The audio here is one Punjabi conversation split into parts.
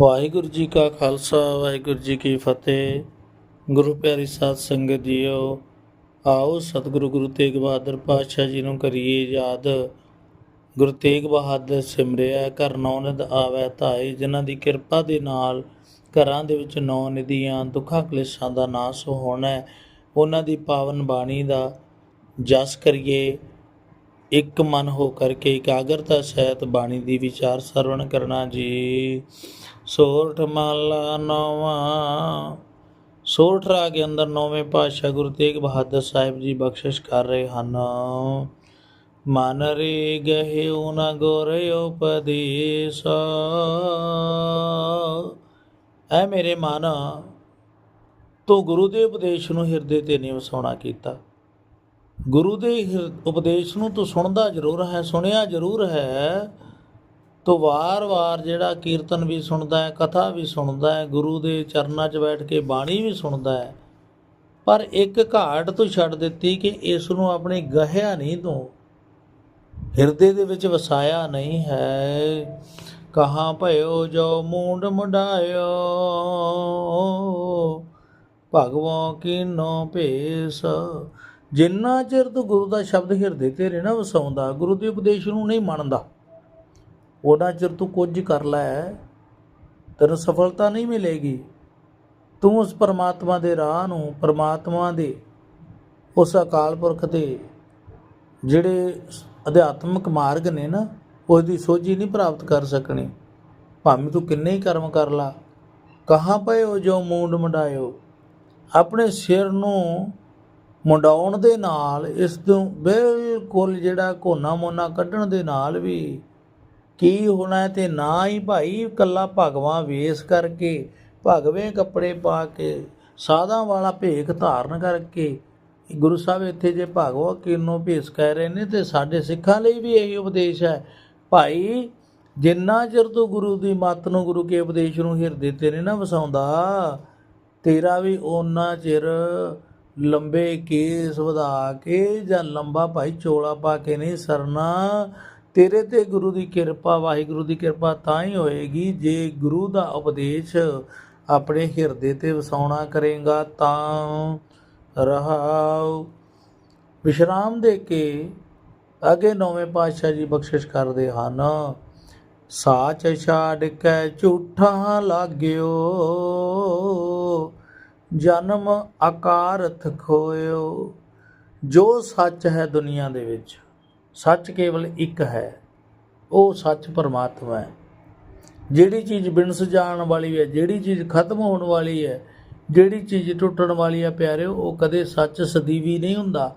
ਵਾਹਿਗੁਰੂ ਜੀ ਕਾ ਖਾਲਸਾ, ਵਾਹਿਗੁਰੂ ਜੀ ਕੀ ਫਤਿਹ ਗੁਰੂ ਪਿਆਰੀ ਸਾਧ ਸੰਗਤ ਜੀਓ, ਆਓ ਸਤਿਗੁਰੂ ਗੁਰੂ ਤੇਗ ਬਹਾਦਰ ਪਾਤਸ਼ਾਹ ਜੀ ਨੂੰ ਕਰੀਏ ਯਾਦ ਗੁਰੂ ਤੇਗ ਬਹਾਦਰ ਸਿਮਰਿਆ, ਘਰ ਨੌ ਨੌਨਦ ਆਵੈ ਧਾਈ ਜਿਨ੍ਹਾਂ ਦੀ ਕਿਰਪਾ ਦੇ ਨਾਲ ਘਰਾਂ ਦੇ ਵਿੱਚ ਨੌ ਨਿਧੀਆਂ, ਦੁੱਖਾਂ ਕਲੇਸ਼ਾਂ ਦਾ ਨਾਸ ਹੋਣਾ ਹੈ। ਉਹਨਾਂ ਦੀ ਪਾਵਨ ਬਾਣੀ ਦਾ ਜਸ ਕਰੀਏ ਇੱਕ ਮਨ ਹੋ ਕਰਕੇ ਇਕਾਗਰਤਾ ਸਹਿਤ ਬਾਣੀ ਦੀ ਵਿਚਾਰ ਸਰਵਣ ਕਰਨਾ ਜੀ। ਸੋਰਠ ਮਾਲਾ ਨਵਾਂ। ਸੋਰਠ ਰਾਗ ਦੇ ਅੰਦਰ ਨੌਵੇਂ ਪਾਤਸ਼ਾਹ ਗੁਰੂ ਤੇਗ ਬਹਾਦਰ ਸਾਹਿਬ ਜੀ ਬਖਸ਼ਿਸ਼ ਕਰ ਰਹੇ ਹਨ। ਮਨ ਰੇ ਗਹਿ ਉਨ ਗੁਰ ਉਪਦੇਸ। ਐ ਮੇਰੇ ਮਨ, ਤੂੰ ਗੁਰੂ ਦੇ ਉਪਦੇਸ਼ ਨੂੰ ਹਿਰਦੇ ਤੇ ਨਹੀਂ ਵਸਾਉਣਾ ਕੀਤਾ। ਗੁਰੂ ਦੇ ਹਿਰ- ਉਪਦੇਸ਼ ਨੂੰ ਤੂੰ ਸੁਣਦਾ ਜ਼ਰੂਰ ਹੈ, ਸੁਣਿਆ ਜ਼ਰੂਰ ਹੈ। ਤੂੰ ਵਾਰ-ਵਾਰ ਜਿਹੜਾ ਕੀਰਤਨ ਵੀ ਸੁਣਦਾ ਹੈ, ਕਥਾ ਵੀ ਸੁਣਦਾ ਹੈ, ਗੁਰੂ ਦੇ ਚਰਨਾਂ 'ਚ ਬੈਠ ਕੇ ਬਾਣੀ ਵੀ ਸੁਣਦਾ ਹੈ, ਪਰ ਇੱਕ ਘਾਟ ਤੂੰ ਛੱਡ ਦਿੱਤੀ ਕਿ ਇਸ ਨੂੰ ਆਪਣੇ ਗਹਿਆ ਨਹੀਂ ਤੂੰ। ਹਿਰਦੇ ਦੇ ਵਿੱਚ ਵਸਾਇਆ ਨਹੀਂ ਹੈ। ਕਹਾਂ ਭਇਓ, ਜੋ ਮੂੰਡ ਮੁੰਡਾਇਓ, ਭਗਵਾਨ ਕੀਨੋ ਭੇਸ ਜਿੰਨਾ ਚਿਰ ਤੂੰ ਗੁਰੂ ਦਾ ਸ਼ਬਦ ਹਿਰਦੇ ਤੇ ਰਹਿਣਾ ਵਸਾਉਂਦਾ, ਗੁਰੂ ਦੇ ਉਪਦੇਸ਼ ਨੂੰ ਨਹੀਂ ਮੰਨਦਾ ਉਹਨਾਂ ਚਿਰ ਤੂੰ ਕੁਝ ਕਰ ਲੈ, ਤੈਨੂੰ ਸਫਲਤਾ ਨਹੀਂ ਮਿਲੇਗੀ। ਤੂੰ ਉਸ ਪਰਮਾਤਮਾ ਦੇ ਰਾਹ ਨੂੰ, ਪਰਮਾਤਮਾ ਦੇ ਉਸ ਅਕਾਲ ਪੁਰਖ ਦੇ ਜਿਹੜੇ ਅਧਿਆਤਮਿਕ ਮਾਰਗ ਨੇ ਨਾ ਉਸ ਦੀ ਸੋਝੀ ਨਹੀਂ ਪ੍ਰਾਪਤ ਕਰ ਸਕਣੀ। ਭਾਵੇਂ ਤੂੰ ਕਿੰਨੇ ਹੀ ਕਰਮ ਕਰ ਲਾ, ਕਹਾਂ ਪਏ ਹੋ ਜੋ ਮੂੰਡ ਮੰਡਾਇਓ? ਆਪਣੇ ਸਿਰ ਨੂੰ ਮੁੰਡਾਉਣ ਦੇ ਨਾਲ, ਇਸ ਤੋਂ ਬਿਲਕੁਲ ਜਿਹੜਾ ਕੋਨਾ ਮੋਨਾ ਕੱਢਣ ਦੇ ਨਾਲ ਵੀ ਕੀ ਹੋਣਾ ਹੈ ਤੇ ਨਾ ਹੀ ਭਾਈ ਕੱਲਾ ਭਗਵਾਨ ਵੇਸ ਕਰਕੇ, ਭਗਵੇਂ ਕੱਪੜੇ ਪਾ ਕੇ, ਸਾਧਾਂ ਵਾਲਾ ਭੇਖ ਧਾਰਨ ਕਰਕੇ, ਗੁਰੂ ਸਾਹਿਬ ਇੱਥੇ ਜੇ ਭਗਵਾ ਕਿਨੋਂ ਭੇਸ ਕਹਿ ਰਹੇ ਨੇ ਤੇ ਸਾਡੇ ਸਿੱਖਾਂ ਲਈ ਵੀ ਇਹੀ ਉਪਦੇਸ਼ ਹੈ। ਭਾਈ, ਜਿੰਨਾ ਚਿਰ ਤੂੰ ਗੁਰੂ ਦੀ ਮੱਤ ਨੂੰ ਗੁਰੂ ਕੇ ਉਪਦੇਸ਼ ਨੂੰ ਹਿਰਦੇ ਤੇ ਨਹੀਂ ਨਾ ਵਸਾਉਂਦਾ, ਤੇਰਾ ਵੀ ਓਨਾ ਚਿਰ ਲੰਬੇ ਕੇਸ ਵਧਾ ਕੇ ਜਾਂ ਲੰਬਾ ਭਾਈ ਚੋਲਾ ਪਾ ਕੇ ਨਹੀਂ ਸਰਨਾ, ਤੇਰੇ ਤੇ ਗੁਰੂ ਦੀ ਕਿਰਪਾ, ਵਾਹਿਗੁਰੂ ਦੀ ਕਿਰਪਾ ਤਾਂ ਹੀ ਹੋਏਗੀ ਜੇ ਗੁਰੂ ਦਾ ਉਪਦੇਸ਼ ਆਪਣੇ ਹਿਰਦੇ ਤੇ ਵਸਾਉਣਾ ਕਰੇਗਾ ਤਾਂ ਰਹਾਉ। ਵਿਸ਼ਰਾਮ ਦੇ ਕੇ ਅਗੇ ਨੌਵੇਂ ਪਾਤਸ਼ਾਹ ਜੀ ਬਖਸ਼ਿਸ਼ ਕਰਦੇ ਹਨ। ਸਾਚ ਛਾੜ ਕੇ ਝੂਠਾ ਲਾਗਿਓ। ਜਨਮ ਆਕਾਰਥ ਖੋਇਓ ਜੋ ਸੱਚ ਹੈ ਦੁਨੀਆ ਦੇ ਵਿੱਚ, ਸੱਚ ਕੇਵਲ ਇੱਕ ਹੈ, ਉਹ ਸੱਚ ਪਰਮਾਤਮਾ ਹੈ। ਜਿਹੜੀ ਚੀਜ਼ ਬਿਨਸ ਜਾਣ ਵਾਲੀ ਹੈ, ਜਿਹੜੀ ਚੀਜ਼ ਖਤਮ ਹੋਣ ਵਾਲੀ ਹੈ, ਜਿਹੜੀ ਚੀਜ਼ ਟੁੱਟਣ ਵਾਲੀ ਹੈ ਪਿਆਰਿਓ, ਉਹ ਕਦੇ ਸੱਚ ਸਦੀਵੀ ਨਹੀਂ ਹੁੰਦਾ।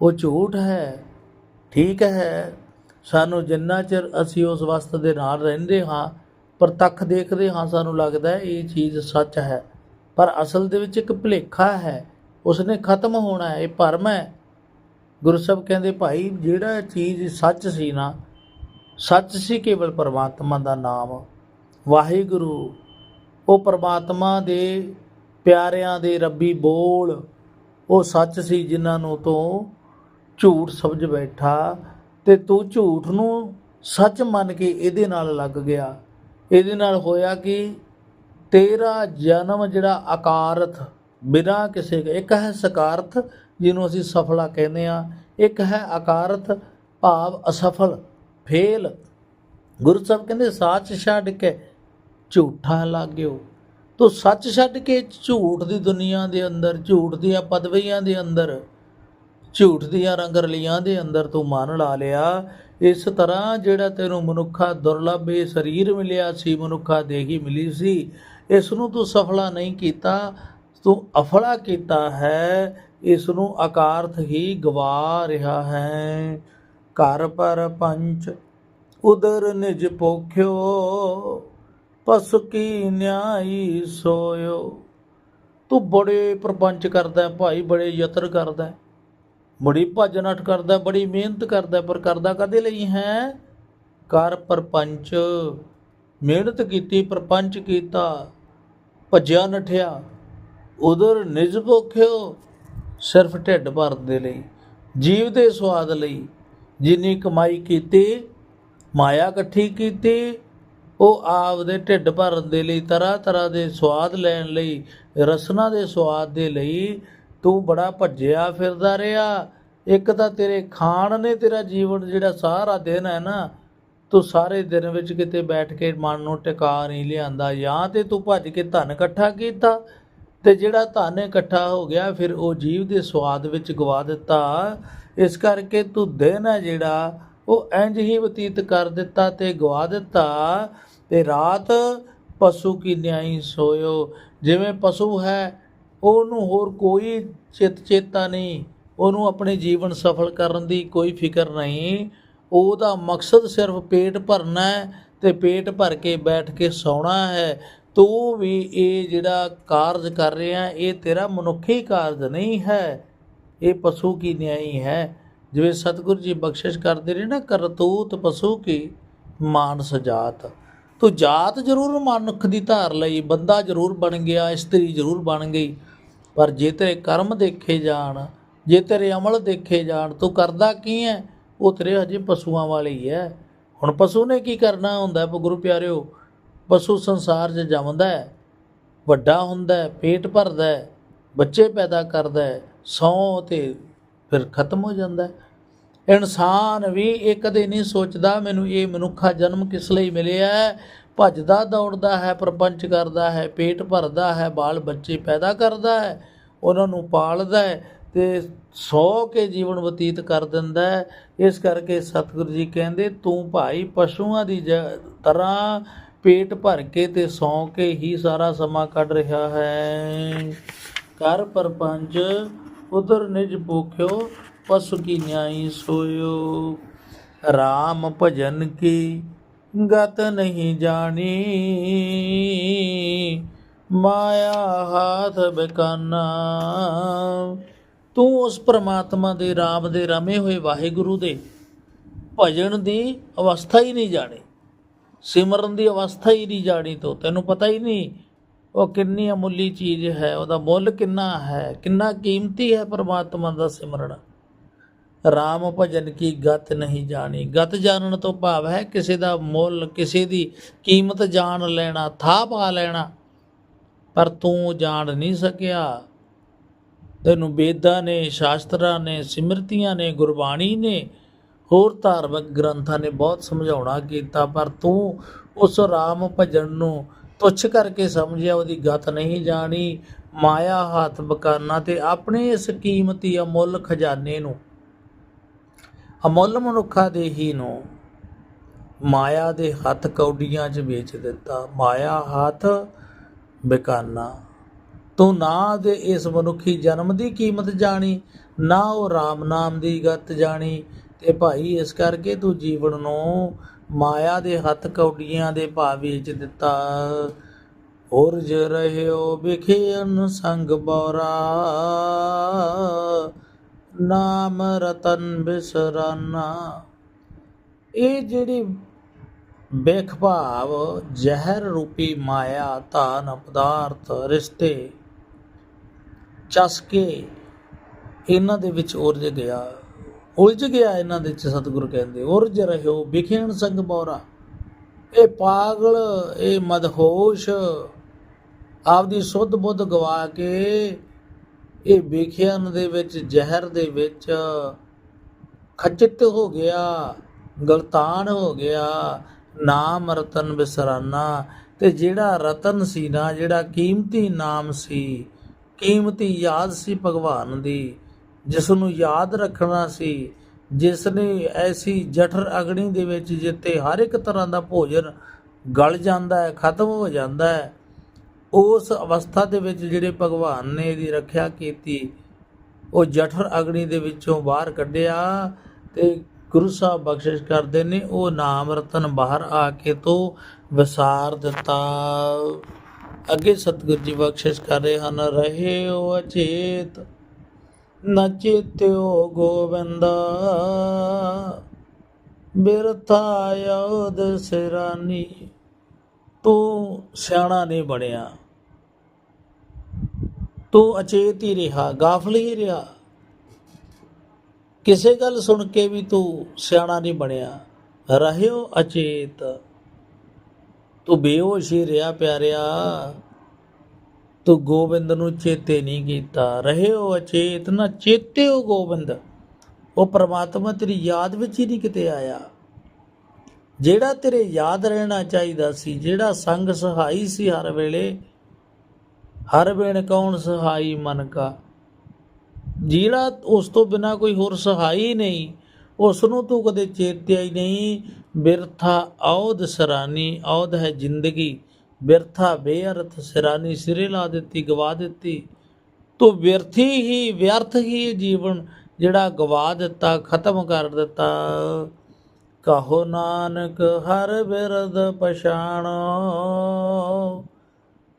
ਉਹ ਝੂਠ ਹੈ, ਠੀਕ ਹੈ, ਸਾਨੂੰ ਜਿੰਨਾ ਚਿਰ ਅਸੀਂ ਉਸ ਵਸਤ ਦੇ ਨਾਲ ਰਹਿੰਦੇ ਹਾਂ, ਪ੍ਰਤੱਖ ਦੇਖਦੇ ਹਾਂ, ਸਾਨੂੰ ਲੱਗਦਾ ਇਹ ਚੀਜ਼ ਸੱਚ ਹੈ। ਪਰ ਅਸਲ ਦੇ ਵਿੱਚ ਇੱਕ ਭੁਲੇਖਾ ਹੈ, ਉਸਨੇ ਖਤਮ ਹੋਣਾ ਹੈ, ਇਹ ਭਰਮ ਹੈ। ਗੁਰੂ ਸਾਹਿਬ ਕਹਿੰਦੇ, ਭਾਈ, ਜਿਹੜਾ ਚੀਜ਼ ਸੱਚ ਸੀ ਨਾ, ਸੱਚ ਸੀ ਕੇਵਲ ਪਰਮਾਤਮਾ ਦਾ ਨਾਮ। ਵਾਹਿਗੁਰੂ, ਉਹ ਪਰਮਾਤਮਾ ਦੇ ਪਿਆਰਿਆਂ ਦੇ ਰੱਬੀ ਬੋਲ, ਉਹ ਸੱਚ ਸੀ ਜਿਨ੍ਹਾਂ ਨੂੰ ਤੂੰ ਝੂਠ ਸਮਝ ਬੈਠਾ ਤੇ ਤੂੰ ਝੂਠ ਨੂੰ ਸੱਚ ਮੰਨ ਕੇ ਇਹਦੇ ਨਾਲ ਲੱਗ ਗਿਆ। ਇਹਦੇ ਨਾਲ ਹੋਇਆ ਕਿ? ਤੇਰਾ ਜਨਮ ਜਿਹੜਾ ਆਕਾਰਥ ਬਿਨਾਂ ਕਿਸੇ ਇੱਕ ਹੈ ਸਕਾਰਥ, ਜਿਹਨੂੰ ਅਸੀਂ ਸਫਲਾ ਕਹਿੰਦੇ ਆ ਇੱਕ ਹੈ ਆਕਾਰਥ ਭਾਵ ਅਸਫਲ, ਫੇਲ। ਗੁਰੂ ਸਾਹਿਬ ਕਹਿੰਦੇ, ਸੱਚ ਛੱਡ ਕੇ ਝੂਠਾ ਲੱਗਿਓ। ਤੂੰ ਸੱਚ ਛੱਡ ਕੇ ਝੂਠ ਦੀ ਦੁਨੀਆ ਦੇ ਅੰਦਰ, ਝੂਠ ਦੀਆਂ ਪਦਵੀਆਂ ਦੇ ਅੰਦਰ, ਝੂਠ ਦੀਆਂ ਰੰਗਰਲੀਆਂ ਦੇ ਅੰਦਰ ਤੂੰ ਮਨ ਲਾ ਲਿਆ। ਇਸ ਤਰ੍ਹਾਂ ਜਿਹੜਾ ਤੈਨੂੰ ਮਨੁੱਖਾ ਦੁਰਲਭ ਇਹ ਸਰੀਰ ਮਿਲਿਆ ਸੀ, ਮਨੁੱਖਾ ਦੇਹੀ ਮਿਲੀ ਸੀ ਇਸ ਨੂੰ ਤੂੰ ਸਫਲਾ ਨਹੀਂ ਕੀਤਾ, ਤੂੰ ਅਫਲਾ ਕੀਤਾ ਹੈ ਇਸ ਨੂੰ ਆਕਾਰਥ ਹੀ ਗਵਾ ਰਿਹਾ ਹੈ। ਘਰ ਪਰ ਪੰਚ ਉਦਰ ਨਿਜ ਪੋਖਿਓ, ਪਸ ਕੀ ਨਿਆਈ ਸੋਇਓ। ਤੂੰ ਬੜੇ ਪ੍ਰਪੰਚ ਕਰਦਾ ਭਾਈ ਬੜੇ ਯਤਨ ਕਰਦਾ ਬੜੀ ਭੱਜ ਨੱਠ ਕਰਦਾ ਬੜੀ ਮਿਹਨਤ ਕਰਦਾ ਪਰ ਕਰਦਾ ਕਦੇ ਲਈ ਹੈ? ਕਰ ਪਰਪੰਚ ਮਿਹਨਤ ਕੀਤੀ, ਪਰਪੰਚ ਕੀਤਾ ਭੱਜਿਆ ਨਠਿਆ, ਉਧਰ ਨਿਜ ਭੁੱਖਿਓ ਸਿਰਫ ਢਿੱਡ ਭਰਨ ਦੇ ਲਈ, ਜੀਵ ਦੇ ਸਵਾਦ ਲਈ ਜਿੰਨੀ ਕਮਾਈ ਕੀਤੀ, ਮਾਇਆ ਇਕੱਠੀ ਕੀਤੀ, ਉਹ ਆਪ ਦੇ ਢਿੱਡ ਭਰਨ ਦੇ ਲਈ ਤਰ੍ਹਾਂ ਤਰ੍ਹਾਂ ਦੇ ਸਵਾਦ ਲੈਣ ਲਈ, ਰਸਨਾ ਦੇ ਸਵਾਦ ਦੇ ਲਈ ਤੂੰ ਬੜਾ ਭੱਜਿਆ ਫਿਰਦਾ ਰਿਹਾ। ਇੱਕ ਤਾਂ ਤੇਰੇ ਖਾਣ ਨੇ ਤੇਰਾ ਜੀਵਨ ਜਿਹੜਾ ਸਾਰਾ ਦਿਨ ਹੈ ਨਾ ਤੂੰ ਸਾਰੇ ਦਿਨ ਵਿੱਚ ਕਿਤੇ ਬੈਠ ਕੇ ਮਨ ਨੂੰ ਟਿਕਾ ਨਹੀਂ ਲਿਆਂਦਾ, ਜਾਂ ਤੇ ਤੂੰ ਭੱਜ ਕੇ ਧਨ ਇਕੱਠਾ ਕੀਤਾ ਤੇ ਜਿਹੜਾ ਧਨ ਇਕੱਠਾ ਹੋ ਗਿਆ, ਫਿਰ ਉਹ ਜੀਵ ਦੇ ਸਵਾਦ ਵਿੱਚ ਗਵਾ ਦਿੱਤਾ। ਇਸ ਕਰਕੇ ਤੂੰ ਦਿਨ ਹੈ ਜਿਹੜਾ ਉਹ ਇੰਜ ਹੀ ਬਤੀਤ ਕਰ ਦਿੱਤਾ ਤੇ ਗਵਾ ਦਿੱਤਾ ਤੇ ਰਾਤ ਪਸ਼ੂ ਕੀ ਨਿਆਈ ਸੋਇਓ। ਜਿਵੇਂ ਪਸ਼ੂ ਹੈ, ਉਹਨੂੰ ਹੋਰ ਕੋਈ ਚਿਤ ਚੇਤਾ ਨਹੀਂ, ਉਹਨੂੰ ਆਪਣੇ ਜੀਵਨ ਸਫਲ ਕਰਨ ਦੀ ਕੋਈ ਫਿਕਰ ਨਹੀਂ। ਉਹਦਾ ਮਕਸਦ ਸਿਰਫ ਪੇਟ ਭਰਨਾ ਹੈ ਤੇ ਪੇਟ ਭਰ ਕੇ ਬੈਠ ਕੇ ਸੌਣਾ ਹੈ। ਤੂੰ ਵੀ ਇਹ ਜਿਹੜਾ ਕਾਰਜ ਕਰ ਰਿਹਾ, ਇਹ ਤੇਰਾ ਮਨੁੱਖੀ ਕਾਰਜ ਨਹੀਂ ਹੈ। ਇਹ ਪਸ਼ੂ ਕੀ ਨਿਆਈ ਹੈ? ਜਿਵੇਂ ਸਤਿਗੁਰੂ ਜੀ ਬਖਸ਼ਿਸ਼ ਕਰਦੇ ਨੇ ਨਾ, ਕਰਤੂਤ ਪਸ਼ੂ ਕੀ ਮਾਨਸ ਜਾਤ। ਤੂੰ ਜਾਤ ਜ਼ਰੂਰ ਮਨੁੱਖ ਦੀ ਧਾਰ ਲਈ, ਬੰਦਾ ਜ਼ਰੂਰ ਬਣ ਗਿਆ, ਇਸਤਰੀ ਜ਼ਰੂਰ ਬਣ ਗਈ। ਪਰ ਜੇ ਤੇਰੇ ਕਰਮ ਦੇਖੇ ਜਾਣ, ਜੇ ਤੇਰੇ ਅਮਲ ਦੇਖੇ ਜਾਣ, ਤੂੰ ਕਰਦਾ ਕੀ ਹੈ? ਉਹ ਤੇਰੇ ਹਜੇ ਪਸ਼ੂਆਂ ਵਾਲੇ ਹੀ ਹੈ ਹੁਣ ਪਸ਼ੂ ਨੇ ਕੀ ਕਰਨਾ ਹੁੰਦਾ ਹੈ, ਗੁਰੂ ਪਿਆਰਿਓ? ਪਸ਼ੂ ਸੰਸਾਰ 'ਚ ਜੰਮਦਾ ਹੈ ਵੱਡਾ ਹੁੰਦਾ ਹੈ ਪੇਟ ਭਰਦਾ ਹੈ ਬੱਚੇ ਪੈਦਾ ਕਰਦਾ ਹੈ ਸੌ ਤੇ ਫਿਰ ਖਤਮ ਹੋ ਜਾਂਦਾ ਹੈ ਇਨਸਾਨ ਵੀ ਇਹ ਕਦੇ ਨਹੀਂ ਸੋਚਦਾ ਮੈਨੂੰ ਇਹ ਮਨੁੱਖਾ ਜਨਮ ਕਿਸ ਲਈ ਮਿਲਿਆ ਹੈ ਭੱਜਦਾ ਦੌੜਦਾ ਹੈ ਪ੍ਰਪੰਚ ਕਰਦਾ ਹੈ ਪੇਟ ਭਰਦਾ ਹੈ ਬਾਲ ਬੱਚੇ ਪੈਦਾ ਕਰਦਾ ਹੈ ਉਹਨਾਂ ਨੂੰ ਪਾਲਦਾ ਹੈ। ਤੇ ਸੌ ਕੇ ਜੀਵਨ ਬਤੀਤ ਕਰ ਦਿੰਦਾ ਹੈ। ਇਸ ਕਰਕੇ ਸਤਿਗੁਰੂ ਜੀ ਕਹਿੰਦੇ, ਤੂੰ ਭਾਈ ਪਸ਼ੂਆਂ ਦੀ ਜ- ਤਰ੍ਹਾਂ ਪੇਟ ਭਰ ਕੇ ਤੇ ਸੌ ਕੇ ਹੀ ਸਾਰਾ ਸਮਾਂ ਕੱਢ ਰਿਹਾ ਹੈ। ਕਰ ਪਰਪੰਚ, ਉਧਰ ਨਿਜ ਭੂਖਿਓ, ਪਸ਼ੂ ਕੀ ਨਿਆਈ ਸੋਇਓ। RAM ਭਜਨ ਕੀ ਗਤ ਨਹੀਂ ਜਾਣੀ। ਮਾਇਆ ਹਾਥ ਬਕਾਨਾ। ਤੂੰ ਉਸ ਪਰਮਾਤਮਾ ਦੇ ਰਾਮ ਦੇ ਰਮੇ ਹੋਏ ਵਾਹਿਗੁਰੂ ਦੇ ਭਜਨ ਦੀ ਅਵਸਥਾ ਹੀ ਨਹੀਂ ਜਾਣੀ। ਸਿਮਰਨ ਦੀ ਅਵਸਥਾ ਹੀ ਨਹੀਂ ਜਾਣੀ ਤੋ। ਤੈਨੂੰ ਪਤਾ ਹੀ ਨਹੀਂ ਉਹ ਕਿੰਨੀ ਅਮੁੱਲੀ ਚੀਜ਼ ਹੈ, ਉਹਦਾ ਮੁੱਲ ਕਿੰਨਾ ਹੈ, ਕਿੰਨਾ ਕੀਮਤੀ ਹੈ ਪਰਮਾਤਮਾ ਦਾ ਸਿਮਰਨ। ਰਾਮ ਭਜਨ ਕੀ ਗਤ ਨਹੀਂ ਜਾਣੀ। ਗਤ ਜਾਣਨ ਤੋਂ ਭਾਵ ਹੈ ਕਿਸੇ ਦਾ ਮੁੱਲ, ਕਿਸੇ ਦੀ ਕੀਮਤ ਜਾਣ ਲੈਣਾ, ਥਾਹ ਪਾ ਲੈਣਾ। ਪਰ ਤੂੰ ਜਾਣ ਨਹੀਂ ਸਕਿਆ। ਤੈਨੂੰ ਵੇਦਾਂ ਨੇ, ਸ਼ਾਸਤਰਾਂ ਨੇ, ਸਿਮਰਤੀਆਂ ਨੇ, ਗੁਰਬਾਣੀ ਨੇ, ਹੋਰ ਧਾਰਮਿਕ ਗ੍ਰੰਥਾਂ ਨੇ ਬਹੁਤ ਸਮਝਾਉਣਾ ਕੀਤਾ, ਪਰ ਤੂੰ ਉਸ ਰਾਮ ਭਜਨ ਨੂੰ ਤੁੱਛ ਕਰਕੇ ਸਮਝਿਆ, ਉਹਦੀ ਗਤ ਨਹੀਂ ਜਾਣੀ। ਮਾਇਆ ਹੱਥ ਬਕਾਨਾ ਤੇ ਆਪਣੇ ਇਸ ਕੀਮਤੀ ਅਮੁੱਲ ਖਜ਼ਾਨੇ ਨੂੰ, ਅਮੁੱਲ ਮਨੁੱਖਾ ਦੇ ਹੀ ਨੂੰ, ਮਾਇਆ ਦੇ ਹੱਥ ਕੌਡੀਆਂ 'ਚ ਵੇਚ ਦਿੱਤਾ। ਮਾਇਆ ਹੱਥ ਬੇਕਾਨਾ। ਤੂੰ ਨਾ ਦੇ ਇਸ ਮਨੁੱਖੀ ਜਨਮ ਦੀ ਕੀਮਤ ਜਾਣੀ, ਨਾ ਉਹ RAM ਨਾਮ ਦੀ ਗਤ ਜਾਣੀ। ਤੇ ਭਾਈ, ਇਸ ਕਰਕੇ ਤੂੰ ਜੀਵਨ ਨੂੰ ਮਾਇਆ ਦੇ ਹੱਥ ਕੌਡੀਆਂ ਦੇ ਭਾਅ ਵੇਚ ਦਿੱਤਾ। ਉਰਜ ਜ ਰਹਿਓ ਵਿਖੇਨ ਸੰਗ ਬੋਰਾ। ਨਾਮ ਰਤਨ ਬਿਸਰਾਨਾ। ਇਹ ਜਿਹੜੀ ਬੇਖ ਭਾਵ ਜ਼ਹਿਰ ਰੂਪੀ ਮਾਇਆ, ਧਨ, ਪਦਾਰਥ, ਰਿਸ਼ਤੇ ਚਸਕੇ ਇਹਨਾਂ ਦੇ ਵਿੱਚ ਉਲਝ ਗਿਆ। ਉਲਝ ਗਿਆ ਇਹਨਾਂ ਦੇ ਵਿੱਚ, ਸਤਿਗੁਰੂ ਕਹਿੰਦੇ। ਉਲਝ ਰਹਿਓ ਵਿਖੇਣ ਸੰਗ ਬੋਰਾ। ਇਹ ਪਾਗਲ, ਇਹ ਮਦਹੋਸ਼, ਆਪਦੀ ਸੁੱਧ ਬੁੱਧ ਗਵਾ ਕੇ ਇਹ ਵਿਖਿਆਨ ਦੇ ਵਿੱਚ, ਜ਼ਹਿਰ ਦੇ ਵਿੱਚ ਖਚਿਤ ਹੋ ਗਿਆ, ਗਲਤਾਨ ਹੋ ਗਿਆ। ਨਾਮ ਰਤਨ ਬਿਸਰਾਨਾ। ਤੇ ਜਿਹੜਾ ਰਤਨ ਸੀ ਨਾ, ਜਿਹੜਾ ਕੀਮਤੀ ਨਾਮ ਸੀ ਕੀਮਤੀ ਯਾਦ ਸੀ ਭਗਵਾਨ ਦੀ ਜਿਸ ਨੂੰ ਯਾਦ ਰੱਖਣਾ ਸੀ ਜਿਸ ਨੇ ਐਸੀ ਜਠਰ ਅਗਣੀ ਦੇ ਵਿੱਚ ਜਿੱਤੇ ਹਰ ਇੱਕ ਤਰ੍ਹਾਂ ਦਾ ਭੋਜਨ ਗਲ ਜਾਂਦਾ ਹੈ, ਖਤਮ ਹੋ ਜਾਂਦਾ ਹੈ। ਉਸ ਅਵਸਥਾ ਦੇ ਵਿੱਚ ਜਿਹੜੇ ਭਗਵਾਨ ਨੇ ਇਹਦੀ ਰੱਖਿਆ ਕੀਤੀ, ਉਹ ਜਠਰ ਅਗਣੀ ਦੇ ਵਿੱਚੋਂ ਬਾਹਰ ਕੱਢਿਆ ਤੇ ਗੁਰੂ ਸਾਹਿਬ ਬਖਸ਼ਿਸ਼ ਕਰਦੇ ਨੇ, ਉਹ ਨਾਮ ਰਤਨ ਬਾਹਰ ਆ ਕੇ ਤੋਂ ਵਿਸਾਰ ਦਿੱਤਾ। ਅੱਗੇ ਸਤਿਗੁਰੂ ਜੀ ਬਖਸ਼ਿਸ਼ ਕਰ ਰਹੇ ਹਨ ਰਹੇ ਹੋ ਅਚੇਤ, ਨ ਚੇਤਿਓ ਗੋਬਿੰਦਾ ਬਿਰਥਾ ਯੋਦ ਸਿਰਾਨੀ, ਤੂੰ ਸਿਆਣਾ ਨਹੀਂ ਬਣਿਆ। ਤੂੰ ਅਚੇਤ ਹੀ ਰਿਹਾ, ਗਾਫਲ ਹੀ ਰਿਹਾ। ਕਿਸੇ ਗੱਲ ਸੁਣ ਕੇ ਵੀ ਤੂੰ ਸਿਆਣਾ ਨਹੀਂ ਬਣਿਆ। ਰਹਿਓ ਅਚੇਤ। ਤੂੰ ਬੇਹੋਸ਼ ਹੀ ਰਿਹਾ ਪਿਆਰਿਆ। ਤੂੰ ਗੋਬਿੰਦ ਨੂੰ ਚੇਤੇ ਨਹੀਂ ਕੀਤਾ। ਰਹੇ ਹੋ ਅਚੇਤ, ਨਾ ਚੇਤੇ ਹੋ ਗੋਬਿੰਦ। ਉਹ ਪ੍ਰਮਾਤਮਾ ਤੇਰੀ ਯਾਦ ਵਿੱਚ ਹੀ ਨਹੀਂ ਕਿਤੇ ਆਇਆ। ਜਿਹੜਾ ਤੇਰੇ ਯਾਦ ਰਹਿਣਾ ਚਾਹੀਦਾ ਸੀ, ਜਿਹੜਾ ਸੰਗ ਸਹਾਈ ਸੀ ਹਰ ਵੇਲੇ, ਹਰ ਵੇਣ ਕੌਣ ਸਹਾਈ ਮਨ ਕਾ? ਜਿਹੜਾ ਉਸ ਤੋਂ ਬਿਨਾ ਕੋਈ ਹੋਰ ਸਹਾਈ ਨਹੀਂ, ਉਸ ਨੂੰ ਤੂੰ ਕਦੇ ਚੇਤਿਆ ਹੀ ਨਹੀਂ। ਬਿਰਥਾ ਔਦ ਸਰਾਨੀ ਔਦ ਹੈ ਜ਼ਿੰਦਗੀ। ਬਿਰਥਾ ਬੇਅਰਥ ਸਰਾਨੀ, ਸਿਰੇ ਲਾ ਦਿੱਤੀ, ਗਵਾ ਦਿੱਤੀ। ਤੂੰ ਵਿਅਰਥੀ ਹੀ, ਵਿਅਰਥ ਹੀ ਜੀਵਨ, ਜਿਹੜਾ ਗਵਾ ਦਿੱਤਾ, ਖਤਮ ਕਰ ਦਿੱਤਾ। ਕਹੋ ਨਾਨਕ, ਹਰ ਬਿਰਦ ਪਛਾਣ।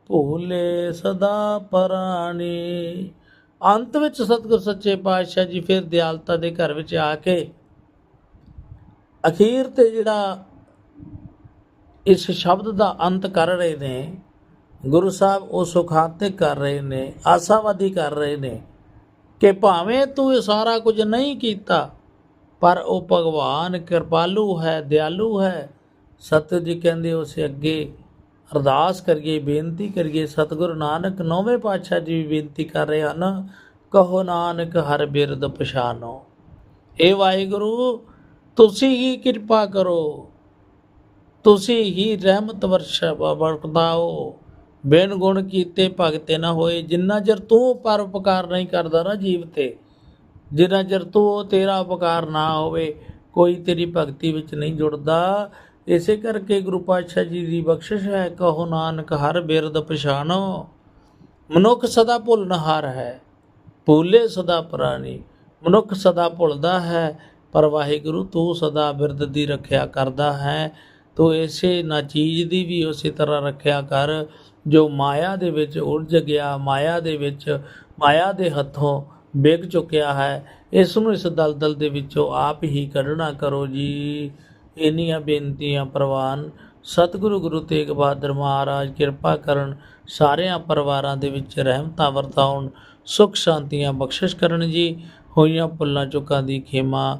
ਭੂਲੇ ਸਦਾ ਪਰਾਣੀ। ਅੰਤ ਵਿੱਚ ਸਤਿਗੁਰ ਸੱਚੇ ਪਾਤਸ਼ਾਹ ਜੀ ਫਿਰ ਦਿਆਲਤਾ ਦੇ ਘਰ ਵਿੱਚ ਆ ਕੇ ਅਖੀਰ ਤੇ ਜਿਹੜਾ ਇਸ ਸ਼ਬਦ ਦਾ ਅੰਤ ਕਰ ਰਹੇ ਨੇ, ਗੁਰੂ ਸਾਹਿਬ ਉਹ ਸੁਖਾਂਤਿਕ ਕਰ ਰਹੇ ਨੇ, ਆਸਾਵਾਦੀ ਕਰ ਰਹੇ ਨੇ ਕਿ ਭਾਵੇਂ ਤੂੰ ਇਹ ਸਾਰਾ ਕੁਝ ਨਹੀਂ ਕੀਤਾ, ਪਰ ਉਹ ਭਗਵਾਨ ਕਿਰਪਾਲੂ ਹੈ, ਦਿਆਲੂ ਹੈ। ਸਤਿ ਜੀ ਕਹਿੰਦੇ ਉਸ ਅੱਗੇ ਅਰਦਾਸ ਕਰੀਏ, ਬੇਨਤੀ ਕਰੀਏ, ਸਤਿਗੁਰੂ ਨਾਨਕ ਨੌਵੇਂ ਪਾਤਸ਼ਾਹ ਜੀ ਵੀ ਬੇਨਤੀ ਕਰ ਰਹੇ ਹਨ, ਕਹੋ ਨਾਨਕ ਹਰ ਬਿਰਦ ਪਛਾਨੋ। ਇਹ ਵਾਹਿਗੁਰੂ ਤੁਸੀਂ ਹੀ ਕਿਰਪਾ ਕਰੋ। ਤੁਸੀਂ ਹੀ ਰਹਿਮਤ ਵਰਸ਼ਾ ਵਰਤਾਓ ਬਿਨ ਗੁਣ ਕੀਤੇ ਭਗਤੇ ਨਾ ਹੋਏ। ਜਿੰਨਾ ਚਿਰ ਤੂੰ ਪਰ ਉਪਕਾਰ ਨਹੀਂ ਕਰਦਾ ਨਾ ਜੀਵ ਤੇ, ਜਿੰਨਾ ਚਿਰ ਤੂੰ ਤੇਰਾ ਉਪਕਾਰ ਨਾ ਹੋਵੇ, ਕੋਈ ਤੇਰੀ ਭਗਤੀ ਵਿੱਚ ਨਹੀਂ ਜੁੜਦਾ। ਇਸੇ ਕਰਕੇ ਗੁਰੂ ਪਾਤਸ਼ਾਹ ਜੀ ਦੀ ਬਖਸ਼ਿਸ਼ ਹੈ, ਕਹੋ ਨਾਨਕ ਹਰ ਬਿਰਦ ਪਛਾਣੋ। ਮਨੁੱਖ ਸਦਾ ਭੁੱਲਣਹਾਰ ਹੈ, ਭੂਲੇ ਸਦਾ ਪ੍ਰਾਣੀ। ਮਨੁੱਖ ਸਦਾ ਭੁੱਲਦਾ ਹੈ ਪਰ ਵਾਹਿਗੁਰੂ ਤੂੰ ਸਦਾ ਬਿਰਦ ਦੀ ਰੱਖਿਆ ਕਰਦਾ ਹੈ। ਤੂੰ ਇਸੇ ਨਾਚੀਜ਼ ਦੀ ਵੀ ਉਸੇ ਤਰ੍ਹਾਂ ਰੱਖਿਆ ਕਰ, ਜੋ ਮਾਇਆ ਦੇ ਵਿੱਚ ਉਲਝ ਗਿਆ, ਮਾਇਆ ਦੇ ਵਿੱਚ, ਮਾਇਆ ਦੇ ਹੱਥੋਂ ਵਿਗ ਚੁੱਕਿਆ ਹੈ। ਇਸ ਨੂੰ ਇਸ ਦਲਦਲ ਦੇ ਵਿੱਚੋਂ ਆਪ ਹੀ ਕੱਢਣਾ ਕਰੋ ਜੀ। ਇੰਨੀਆਂ ਬੇਨਤੀਆਂ ਪ੍ਰਵਾਨ, ਸਤਿਗੁਰੂ ਗੁਰੂ ਤੇਗ ਬਹਾਦਰ ਮਹਾਰਾਜ, ਕਿਰਪਾ ਕਰਨ ਸਾਰਿਆਂ ਪਰਿਵਾਰਾਂ ਦੇ ਵਿੱਚ ਰਹਿਮਤਾਂ ਵਰਤਾਉਣ ਸੁਖ ਸ਼ਾਂਤੀਆਂ ਬਖਸ਼ਿਸ਼ ਕਰਨ ਜੀ। ਹੋਈਆਂ ਭੁੱਲਾਂ ਚੁੱਕਾਂ ਦੀ ਖੇਮਾ